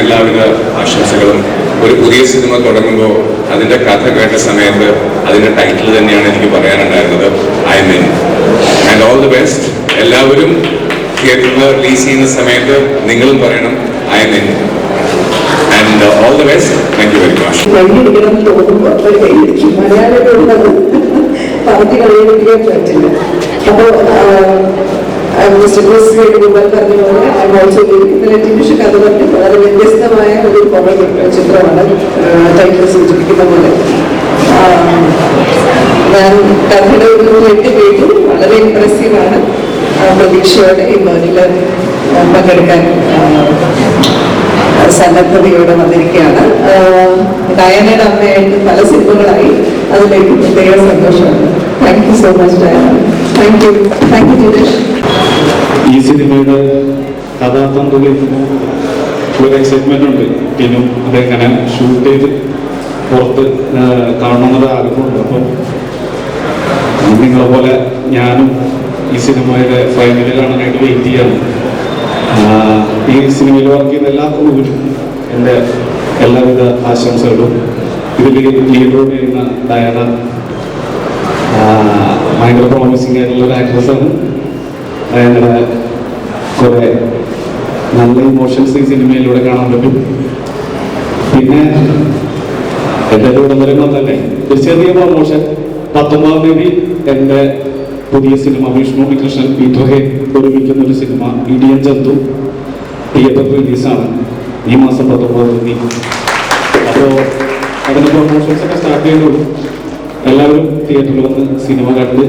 എല്ലാവിധ ആശംസകളും. ഒരു പുതിയ സിനിമ തുടങ്ങുമ്പോൾ അതിന്റെ കഥ കേട്ട സമയത്ത് അതിന്റെ ടൈറ്റിൽ തന്നെയാണ് എനിക്ക് പറയാനുണ്ടായിരുന്നത് I mean and all the best എല്ലാവരും തിയേറ്ററിൽ റിലീസ് ചെയ്യുന്ന സമയത്ത് നിങ്ങളും പറയണം I mean and all the best thank you very much അപ്പോൾ ഇന്നലെ കഥ പറഞ്ഞ് വ്യത്യസ്തമായ ഒരു കോമഡി ചിത്രമാണ് ടൈറ്റിൽ സൂചിപ്പിക്കുന്ന പോലെ. ഞാൻ കഥയുടെ ഒരു എട്ട് പേജും വളരെ ഇമ്പ്രസീവാണ് പ്രതീക്ഷയോടെ ഈ മേളിൽ പങ്കെടുക്കാൻ സന്നദ്ധതയോടെ വന്നിരിക്കുകയാണ്. ഡയനയുടെ അമ്മയായിട്ട് പല സിനിമകളായി അതിലേക്ക് പ്രത്യേക സന്തോഷമാണ് thank you so much Dayana thank you thank you Jithesh ഈ സിനിമയുടെ കഥാതന്തുവിൽ ഒരു എക്സൈറ്റ്മെന്റ് ഉണ്ട്. പിന്നും അതെങ്ങനെ ഷൂട്ട് ചെയ്ത് പുറത്ത് കാണണമെന്നത് ആഗ്രഹമുണ്ട്. അപ്പം നിങ്ങളെ പോലെ ഞാനും ഈ സിനിമയുടെ ഫൈനൽ കാണാനായിട്ട് വെയിറ്റ് ചെയ്യാണ്. ഈ സിനിമയിൽ വർക്ക് ചെയ്യുന്ന എല്ലാ ക്രൂവിനും എന്റെ എല്ലാവിധ ആശംസകളും. ഇതിൽ ലീഡ് ചെയ്യുന്ന ഡയന ആ, ഭയങ്കര പ്രോമിസിംഗ് ആയിട്ടുള്ള ഒരു ആക്ട്രസ്സാണ് ഭയങ്കര കുറെ നല്ല ഇമോഷൻസ് ഈ സിനിമയിലൂടെ കാണാൻ പറ്റും. പിന്നെ എന്റെ ഉടമരങ്ങൾ തന്നെ. ഒരു ചെറിയ പ്രൊമോഷൻ പത്തൊമ്പതാം തീയതി എന്റെ പുതിയ സിനിമ വിഷ്ണു ഉണ്ണികൃഷ്ണൻ പീറ്റർ ഹേ ഒരുമിക്കുന്ന ഒരു സിനിമ ഇടിയൻ ജന്തു തിയേറ്റർ റിലീസാണ് ഈ മാസം പത്തൊമ്പതാം തീയതി. അപ്പോൾ അതിന് പ്രൊമോഷൻസ് ഒക്കെ സ്റ്റാർട്ട് ചെയ്തുള്ളൂ എല്ലാവരും തിയേറ്ററിൽ വന്ന് സിനിമ കണ്ട്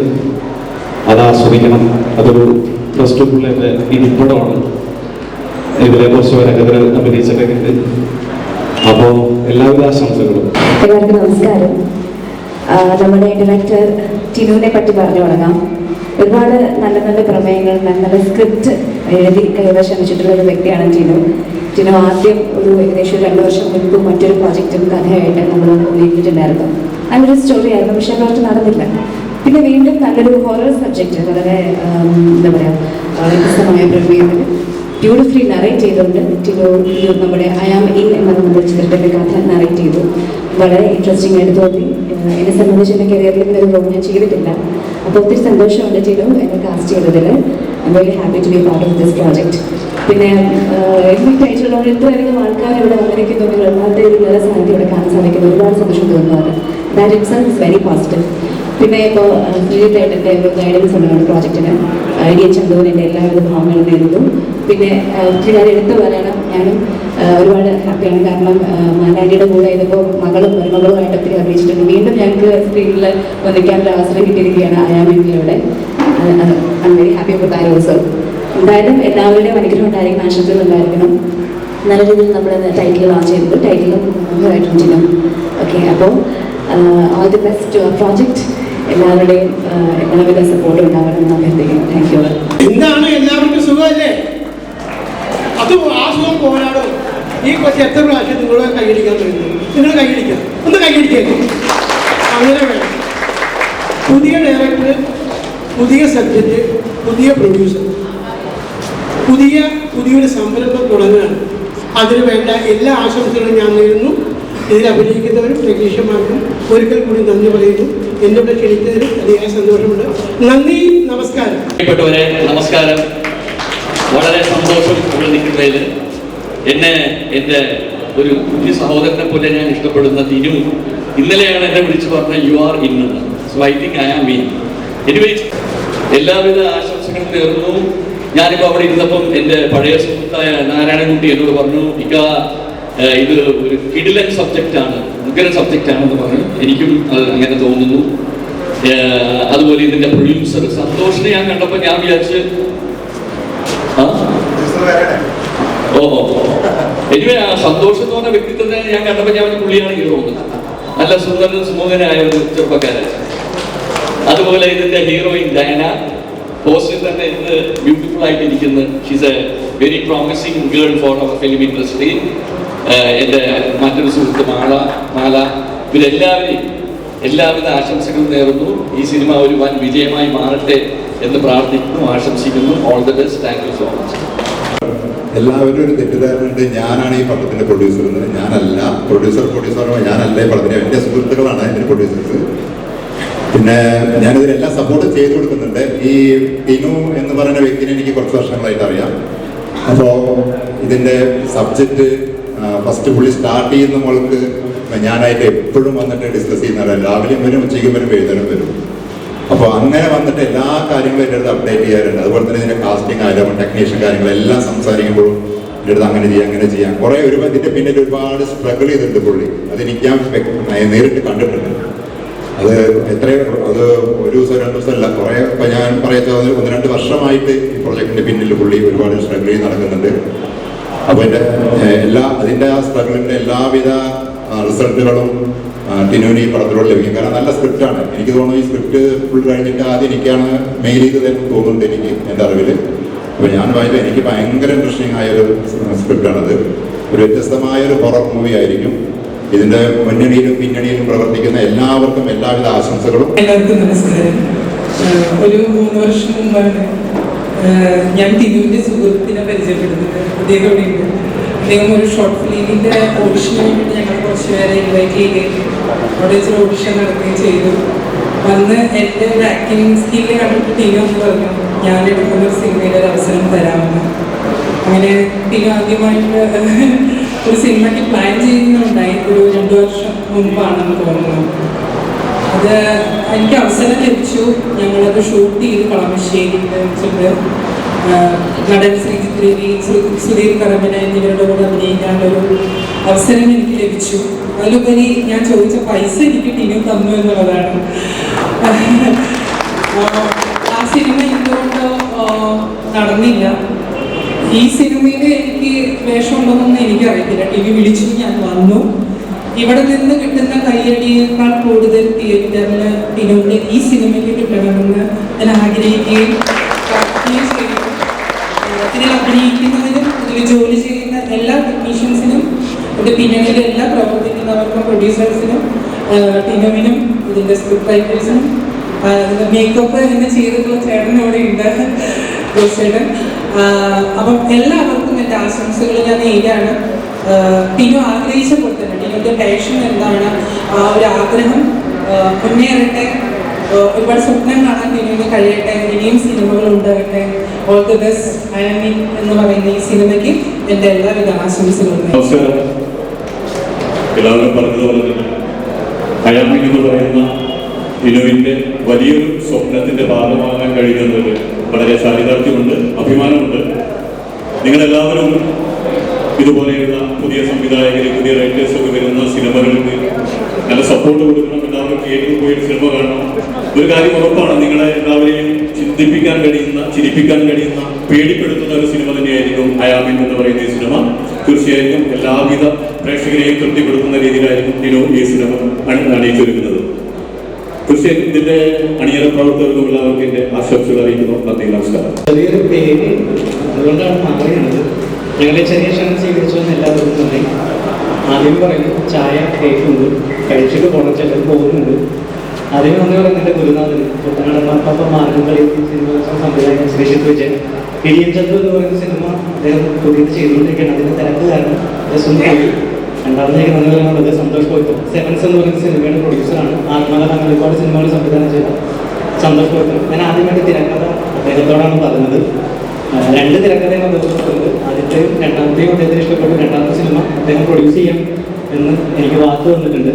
അത് ആസ്വദിക്കണം. അതൊരു പ്ലസ് ടു പിള്ളേരുടെ ഇരിപ്പിടമാണ്. ഇതിലെ കുറിച്ച് പേരൊക്കെ ഇതിൽ അഭിനയിച്ചിട്ടൊക്കെ ഉണ്ട് അപ്പോൾ എല്ലാവിധ ആശംസകളും. എല്ലാവർക്കും നമസ്കാരം. നമ്മുടെ ഡയറക്ടർ ടിനുവിനെ പറ്റി പറഞ്ഞു തുടങ്ങാം. ഒരുപാട് നല്ല നല്ല പ്രമേയങ്ങൾ നല്ല നല്ല സ്ക്രിപ്റ്റ് എഴുതി കൈവശം വെച്ചിട്ടുള്ള ഒരു വ്യക്തിയാണ് ടിനു. ടിനു ആദ്യം ഒരു ഏകദേശം രണ്ടു വർഷം മുൻപ് മറ്റൊരു പ്രോജക്റ്റും കഥയായിട്ട് നമ്മൾ ഉന്നയിച്ചിട്ടുണ്ടായിരുന്നു. നല്ലൊരു സ്റ്റോറി ആയിരുന്നു പക്ഷേ കുറച്ച് നടന്നില്ല. പിന്നെ വീണ്ടും നല്ലൊരു ഹൊറർ സബ്ജക്റ്റ് വളരെ എന്താ പറയുക വ്യത്യസ്തമായ പ്രമേയത്തിൽ ബ്യൂട്ടിഫുള്ളി നറേറ്റ് ചെയ്തുകൊണ്ട് ടിനു നമ്മുടെ ഐ ആം ഇൻ എന്ന നമ്മുടെ ചിത്രത്തിന്റെ കഥ നറേറ്റ് ചെയ്തു. വളരെ ഇൻട്രസ്റ്റിംഗ് ആയിട്ട് തോന്നി. എന്നെ സംബന്ധിച്ച് എന്റെ കരിയറിൽ ഇന്നൊരു റോൾ ഞാൻ ചെയ്തിട്ടില്ല. അപ്പോൾ ഒത്തിരി സന്തോഷമുണ്ട് ടിനു എന്നെ കാസ്റ്റ് ചെയ്തതിൽ. I very happy to be part of this project പിന്നെ എനിക്ക് ആയിട്ടുള്ള ഇത്രയധികം ആൾക്കാർ ഇവിടെ വന്നിരിക്കുന്നുണ്ട് ഒന്നാമത്തെ ഒരു നല്ല സാന്നിധ്യം ഇവിടെ കാണാൻ സാധിക്കുന്നു. ഒരുപാട് സന്തോഷം തോന്നുന്നത് ദാറ്റ് ഇറ്റ്സ് വെരി പോസിറ്റീവ് പിന്നെ ഇപ്പോൾ സുജിത്തേട്ടന്റെ ഒരു ഗൈഡൻസ് ഉണ്ടായിരുന്നു പ്രോജക്റ്റിന്. ഐഡിയ ചന്തുവിന്റെ എല്ലാവരും ഭാവങ്ങളും നേരുന്നു പിന്നെ ഒത്തിരി കാര്യം എടുത്തു പറയണം. ഞാനും ഒരുപാട് ഹാപ്പിയാണ്. കാരണം മാനാടിയുടെ കൂടെ ഇതിപ്പോൾ മകളും മരുമകളുമായിട്ട് ഒത്തിരി അഭിനയിച്ചിട്ടുണ്ട്. വീണ്ടും ഞങ്ങൾക്ക് സ്ക്രീനിൽ വന്നിക്കാനുള്ള അവസരം കിട്ടിയിരിക്കുകയാണ് ആയാമിലൂടെ I very happy for that also എന്തായാലും എല്ലാവരുടെയും അനുഗ്രഹം ഉണ്ടായിരിക്കണം ആശംസകൾ ഉണ്ടായിരിക്കണം. നല്ല രീതിയിൽ നമ്മൾ ടൈറ്റിൽ ലോഞ്ച് ചെയ്തു ടൈറ്റിലും ഓക്കെ അപ്പോൾ ഓൾ ദി ബെസ്റ്റ് പ്രോജക്റ്റ് എല്ലാവരുടെയും എല്ലാവിധ സപ്പോർട്ടും ഉണ്ടാവണം എന്ന് അഭ്യർത്ഥിക്കുന്നു താങ്ക് യു എന്താണ് എല്ലാവർക്കും സുഖമല്ലേ? അത് ആ സുഖം പോരാടോ. ഈ കൊച്ചി എത്ര പ്രാവശ്യം നിങ്ങൾ കൈയടിക്കാൻ തുടങ്ങി? നിങ്ങൾ കൈയടിക്കാം. ഒന്ന് കൈയടിക്കേ. അങ്ങനെ വേണം. പുതിയ ഡയറക്ടർ പുതിയ സബ്ജക്റ്റ് പുതിയ പ്രൊഡ്യൂസർ പുതിയ പുതിയൊരു സംരംഭം തുടങ്ങുകയാണ്. അതിന് വേണ്ട എല്ലാ ആശംസകളും ഞാൻ നേരുന്നു. ഇതിൽ അഭിനയിക്കുന്നവരും ടെക്നീഷ്യന്മാർക്കും ഒരിക്കൽ കൂടി നന്ദി പറയുന്നു. എന്നോട് ക്ഷണിച്ചതിന് അതിയായ സന്തോഷമുണ്ട്. നന്ദി നമസ്കാരം. നമസ്കാരം. വളരെ സന്തോഷം ഇവിടെ നിൽക്കുന്നതിൽ. എന്നെ എന്റെ ഒരു കുഞ്ഞു സഹോദരനെ പോലെ ഞാൻ ഇഷ്ടപ്പെടുന്ന തിരു ഇന്നലെയാണ് എന്നെ വിളിച്ചു പറഞ്ഞ you are in so I think I am mean anyways എല്ലാവിധ ആശംസകളും നേർന്നു. ഞാനിപ്പോൾ അവിടെ ഇരുന്നപ്പം എന്റെ പഴയ സുഹൃത്തായ നാരായണൻകുട്ടി എന്നോട് പറഞ്ഞു ഇക്ക ഇത് ഒരു കിടിലൻ സബ്ജക്റ്റാണ് ഉഗ്രൻ സബ്ജക്റ്റാണെന്ന് പറഞ്ഞു. എനിക്കും അങ്ങനെ തോന്നുന്നു. അതുപോലെ ഇതിന്റെ പ്രൊഡ്യൂസർ സന്തോഷിനെ ഞാൻ കണ്ടപ്പോൾ ഞാൻ വിചാരിച്ച്? ഓ എനിവേ സന്തോഷം എന്ന് പറഞ്ഞ വ്യക്തിത്വത്തെ ഞാൻ കണ്ടപ്പോൾ ഞാൻ പുള്ളിയാണ് ഹീറോ നല്ല സുന്ദരനും സുമുഖനായ ഒരു ചെറുപ്പക്കാരൻ. അതുപോലെ ഇതിന്റെ ഹീറോയിൻ ഡയന പോസ്റ്റിൽ തന്നെ ഇന്ന് ബ്യൂട്ടിഫുൾ ആയിട്ട് ഇരിക്കുന്നു she's a very promising girl for our film industry എന്റെ മറ്റൊരു സുഹൃത്ത് മാള മാല ഇവരെല്ലാവരെയും എല്ലാവിധ ആശംസകളും നേർന്നു. ഈ സിനിമ ഒരു വൻ വിജയമായി മാറട്ടെ എന്ന് പ്രാർത്ഥിക്കുന്നു ആശംസിക്കുന്നു. All the best thank you so much എല്ലാവരും ഒരു തെറ്റിദ്ധാരണയുണ്ട്. ഞാനാണ് ഈ പടത്തിന്റെ പ്രൊഡ്യൂസർ എന്ന്. ഞാനല്ല. പ്രൊഡ്യൂസർ പ്രൊഡ്യൂസർ ഞാനല്ല ഈ പടത്തിന്റെ എന്റെ സുഹൃത്തുക്കളാണ് എന്റെ പ്രൊഡ്യൂസേഴ്സ് പിന്നെ ഞാനിതിനെല്ലാം സപ്പോർട്ട് ചെയ്തു കൊടുക്കുന്നുണ്ട്. ഈ ടിനു എന്ന് പറയുന്ന വ്യക്തിനെ എനിക്ക് കുറച്ച് വർഷങ്ങളായിട്ട് അറിയാം. അപ്പോൾ ഇതിന്റെ സബ്ജക്റ്റ് ഫസ്റ്റ് പുള്ളി സ്റ്റാർട്ട് ചെയ്യുന്ന മോൾക്ക് ഞാനായിട്ട് എപ്പോഴും വന്നിട്ട് ഡിസ്കസ് ചെയ്യുന്നതാണ്. രാവിലെയും വരും ഉച്ചയ്ക്കും വരും എഴുതാനും വരും. അപ്പോൾ അങ്ങനെ വന്നിട്ട് എല്ലാ കാര്യങ്ങളും എന്റെ അടുത്ത് അപ്ഡേറ്റ് ചെയ്യാറുണ്ട്. അതുപോലെ തന്നെ ഇതിന്റെ കാസ്റ്റിംഗ് ആയാലും ടെക്നീഷ്യൻ കാര്യങ്ങളെല്ലാം സംസാരിക്കുമ്പോഴും എന്റെ അടുത്ത് അങ്ങനെ ചെയ്യാം അങ്ങനെ ചെയ്യാം. കുറേ ഒരു ഇതിന്റെ പിന്നിൽ ഒരുപാട് സ്ട്രഗിൾ ചെയ്തിട്ടുണ്ട് പുള്ളി. അതെനിക്ക് ഞാൻ നേരിട്ട് കണ്ടിട്ടുണ്ട്. അത് എത്രയോ അത് ഒരു ദിവസം രണ്ട് അല്ല കുറേ ഇപ്പം ഞാൻ പറയാത്ത ഒന്ന് രണ്ട് വർഷമായിട്ട് ഈ പ്രൊജക്ടിന്റെ പിന്നിൽ പുള്ളി ഒരുപാട് സ്ട്രഗിൾ ചെയ്ത് നടക്കുന്നുണ്ട്. അപ്പോൾ എന്റെ എല്ലാ അതിന്റെ ആ സ്ട്രഗിളിന്റെ എല്ലാവിധ റിസൾട്ടുകളും ടിനുവിന് പടത്തിലൂടെ ലഭിക്കും. കാരണം നല്ല സ്ക്രിപ്റ്റാണ്. എനിക്ക് തോന്നുന്നു ഈ സ്ക്രിപ്റ്റ് ഫുൾ കഴിഞ്ഞിട്ട് ആദ്യം എനിക്കാണ് മെയിൽ ചെയ്തതെന്ന് തോന്നുന്നുണ്ട് എനിക്ക് എന്റെ അറിവിൽ അപ്പോൾ ഞാൻ വായിച്ചത് എനിക്ക് ഭയങ്കര ഇൻട്രസ്റ്റിംഗ് ആയൊരു സ്ക്രിപ്റ്റാണത്. ഒരു വ്യത്യസ്തമായ ഒരു ഹൊറർ മൂവി ആയിരിക്കും. ഇതിന്റെ മുന്നണിയിലും പിന്നണിയിലും പ്രവർത്തിക്കുന്ന എല്ലാവർക്കും എല്ലാവിധ ആശംസകളും. എല്ലാവർക്കും നമസ്കാരം. ഒരു മൂന്ന് വർഷം മുമ്പാണ് ഞാൻ തിരുവിന്റെ സുഹൃത്തിനെ പരിചയപ്പെടുന്നത്. അദ്ദേഹം ഒരു ഷോർട്ട് ഫിലിമിന്റെ ഓഡിഷന് വേണ്ടി ഞങ്ങൾ കുറച്ച് പേരെ ഇൻവൈറ്റ് ചെയ്യുകയും അവിടെ വെച്ച് ഓഡിഷൻ ചെയ്തു. വന്ന് എന്റെ ഒരു ആക്ടിങ് സ്കില്ല് കണ്ടിട്ട് പറഞ്ഞു ഞാൻ എടുക്കുന്ന ഒരു അവസരം തരാമെന്ന്. അങ്ങനെ പിന്നെ ആദ്യമായിട്ട് ഒരു സിനിമയ്ക്ക് പ്ലാൻ ചെയ്യുന്നുണ്ടായി ഒരു രണ്ടു വർഷം മുമ്പാണെന്ന് തോന്നുന്നു. അത് എനിക്ക് അവസരം ലഭിച്ചു. ഞങ്ങളത് ഷൂട്ട് ചെയ്ത് കളമശ്ശേരിയിൽ വെച്ചിട്ട് നടൻ ശ്രീജിത് രവി സുധീർ കറമ്പന എന്നിവരുടെ കൂടെ അഭിനയിക്കാനുള്ളൊരു അവസരം എനിക്ക് ലഭിച്ചു. അതിലുപരി ഞാൻ ചോദിച്ച പൈസ എനിക്ക് ടീം തന്നു എന്നുള്ളതാണ്. ആ സിനിമ എന്തുകൊണ്ടോ നടന്നില്ല. ഈ സിനിമയിൽ വേഷമുണ്ടോന്നൊന്നും എനിക്കറിയത്തില്ല. ടി വി വിളിച്ചു ഞാൻ വന്നു. ഇവിടെ നിന്ന് കിട്ടുന്ന കയ്യടിയേക്കാൾ കൂടുതൽ തിയേറ്ററിൽ ടിനുവിന്റെ ഈ സിനിമയ്ക്ക് കിട്ടണമെന്ന് ഞാൻ ആഗ്രഹിക്കുകയും ഇതിൽ അഭിനയിക്കുന്നതിനും ഇതിൽ ജോലി ചെയ്യുന്ന എല്ലാ ടെക്നീഷ്യൻസിനും ഇതിന്റെ പിന്നണിയിൽ എല്ലാ പ്രവർത്തിക്കുന്നവർക്കും പ്രൊഡ്യൂസേഴ്സിനും ടിനുവിനും ഇതിന്റെ സ്ക്രിപ്റ്റ് റൈറ്റേഴ്സിനും അതിന്റെ മേക്കപ്പ് എന്നെ ചെയ്തിട്ടുള്ള ചേട്ടൻ ഇവിടെ ഉണ്ട് ജോസേട്ടൻ അപ്പം എല്ലാവർക്കും എന്റെ ആശംസകൾ ഞാൻ നേരാണ് ടിനു ആഗ്രഹിച്ച പോലെ തന്നെ ടിനുവിന്റെ പാഷൻ എന്താണ്? ആ ഒരു ആഗ്രഹം മുന്നേറട്ടെ. ഒരുപാട് സ്വപ്നം കാണാൻ ടിനുവിന് കഴിയട്ടെ. ഇനിയും സിനിമകൾ ഉണ്ടാകട്ടെ ഓൾ ദി ബെസ്റ്റ് അയമിൻ എന്ന് പറയുന്ന ഈ സിനിമയ്ക്ക് എന്റെ എല്ലാവിധ ആശംസകളും. എന്ന് പറയുന്ന ഇനുവിന്റെ വലിയൊരു സ്വപ്നത്തിന്റെ ഭാഗമാകാൻ കഴിയുന്നതിൽ വളരെ ചാരിതാർത്ഥ്യമുണ്ട് അഭിമാനമുണ്ട്. നിങ്ങളെല്ലാവരും ഇതുപോലെയുള്ള പുതിയ സംവിധായകർ പുതിയ റൈറ്റേഴ്സൊക്കെ വരുന്ന സിനിമകൾക്ക് നല്ല സപ്പോർട്ട് കൊടുക്കണം. എല്ലാവരും തിയേറ്ററിൽ പോയി സിനിമ കാണണം. ഒരു കാര്യം ഉറപ്പാണ് നിങ്ങളെ എല്ലാവരെയും ചിന്തിപ്പിക്കാൻ കഴിയുന്ന ചിരിപ്പിക്കാൻ കഴിയുന്ന പേടിപ്പെടുത്തുന്ന ഒരു സിനിമ തന്നെയായിരിക്കും അയാമിൻ എന്ന് പറയുന്ന ഈ സിനിമ. തീർച്ചയായും എല്ലാവിധ പ്രേക്ഷകരെയും തൃപ്തിപ്പെടുത്തുന്ന രീതിയിലായിരിക്കും ടിനു ഈ സിനിമ അണി- അണിയിച്ചൊരുക്കുന്നത് തീർച്ചയായും അണിയറ പ്രവർത്തകർക്കും എല്ലാവർക്കും എന്റെ ആശംസകൾ അറിയിക്കുന്നു. നന്ദി നമസ്കാരം. ചെറിയൊരു പേര് അതുകൊണ്ടാണ് മാറിയത്. ഞങ്ങളെ ചെറിയ ക്ഷണം സ്വീകരിച്ചതെന്ന് എല്ലാവർക്കും നന്ദി ആദ്യം പറയുന്നു ചായ കേൾക്കുന്നുണ്ട് കഴിച്ചിട്ട് പോകണം ചിലർ പോകുന്നുണ്ട്. ആദ്യം നന്ദി പറയുന്നുണ്ട് ഗുരുനാഥൻ കുട്ടനാടൻ മാർപ്പാപ്പ മാർഗം കളി സിനിമ സംവിധായകൻ ശ്രീജിത്ത് വിജയൻ. ഇടിയൻ ചന്ദ്രു എന്ന് പറയുന്ന സിനിമ അദ്ദേഹം പുതിയത് ചെയ്തുകൊണ്ടിരിക്കുകയാണ്. അതിന്റെ തിരക്ക് കാരണം പോയി രണ്ടാമത്തേക്ക് നന്ദി വളരെ സന്തോഷ് പോയിട്ട് സെവൻസ് എന്ന് പറയുന്ന സിനിമയുടെ പ്രൊഡ്യൂസറാണ് ആത്മകഥ അങ്ങനെ ഒരുപാട് സിനിമകൾ സംവിധാനം ചെയ്ത സന്തോഷ് പോയിട്ട് ഞാൻ ആദ്യമായിട്ട് തിരക്കഥ അദ്ദേഹത്തോടാണ് പറഞ്ഞത്. രണ്ട് തിരക്കഥയും അദ്ദേഹത്തിനുണ്ട് ആദ്യത്തെയും രണ്ടാമത്തെയും അദ്ദേഹത്തിന് ഇഷ്ടപ്പെട്ടു രണ്ടാമത്തെ സിനിമ അദ്ദേഹം പ്രൊഡ്യൂസ് ചെയ്യാം എന്ന് എനിക്ക് വാക്ക് തന്നിട്ടുണ്ട്.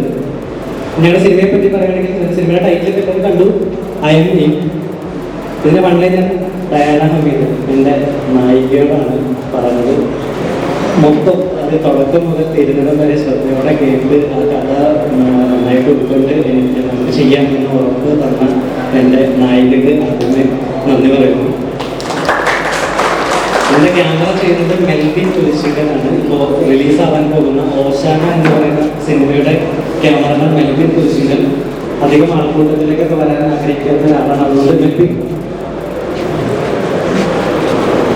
ഞങ്ങളുടെ സിനിമയെ പറ്റി പറയുകയാണെങ്കിൽ സിനിമയുടെ ടൈറ്റിലൊക്കെ ഇപ്പം കണ്ടു. അയമിയും ഇതിന്റെ പണ്ടേ ഞാൻ ഡയാന എന്റെ നായികയോടാണ് പറഞ്ഞത്. മൊത്തം അത് തുടക്കം മുതൽ തിരുനിടം വരെ ശ്രദ്ധയോടെ കേട്ട് ആ കഥ നന്നായിട്ട് ഉൾക്കൊണ്ട് എനിക്ക് നമുക്ക് ചെയ്യാം എന്ന് ഉറപ്പ് തന്ന എന്റെ നായികക്ക് ആദ്യമേ നന്ദി പറയുന്നു. എന്റെ ക്യാമറ ചെയ്യുന്നത് മെൽബിൻ തുലിശിക്കനാണ് ഇപ്പോൾ റിലീസാവാൻ പോകുന്ന ഓശാന എന്ന് പറയുന്ന സിനിമയുടെ ക്യാമറമാൻ മെൽബിൻ തുലിശിക്കൻ അധികം ആൾക്കൂട്ടത്തിലേക്കൊക്കെ വരാൻ ആഗ്രഹിക്കുന്ന ഒരാളാണ് അതുകൊണ്ട് മെൽബിൻ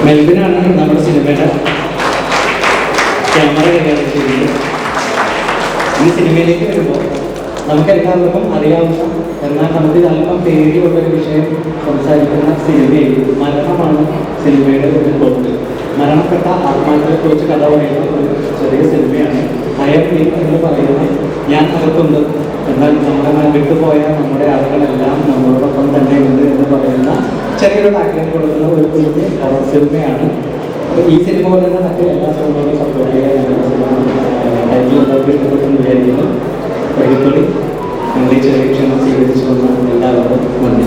മെൽബിനാണ് നമ്മുടെ സിനിമയുടെ ക്യാമറ കൈകാര്യം ചെയ്യുന്നത് ഈ സിനിമയിലേക്ക് വരുമ്പോൾ നമുക്ക് എല്ലാവർക്കും അറിയാവുന്ന എന്നാൽ നമുക്ക് അല്പം പേടിയുള്ള ഒരു വിഷയം സംസാരിക്കുന്ന സിനിമയിൽ മരണമാണ് സിനിമയുടെ ഒരു പൊട്ട് മരണപ്പെട്ട ആത്മാക്കളെ കുറിച്ച് കഥ പറയുന്ന ഒരു ചെറിയ സിനിമയാണ് അയർ എന്ന് പറയുന്നത് ഞാൻ അകത്തുണ്ട്. എന്നാൽ നമ്മുടെ വിട്ടുപോയ നമ്മുടെ ആളുകളെല്ലാം നമ്മളോടൊപ്പം തന്നെ ഉണ്ട് എന്ന് പറയുന്ന ചെറിയൊരു ആഗ്രഹം കൊടുക്കുന്ന ഒരു കുഞ്ഞ് സിനിമയാണ് ഈ സിനിമ പോലെ തന്നെ മറ്റു എല്ലാ സിനിമകളും സപ്പോർട്ട് ചെയ്യാൻ വിചാരിക്കുന്നു. ഒരിക്കലും ഞങ്ങളുടെ ഈ ചെറിയ ക്ഷണം സ്വീകരിച്ചു എല്ലാവർക്കും നന്ദി.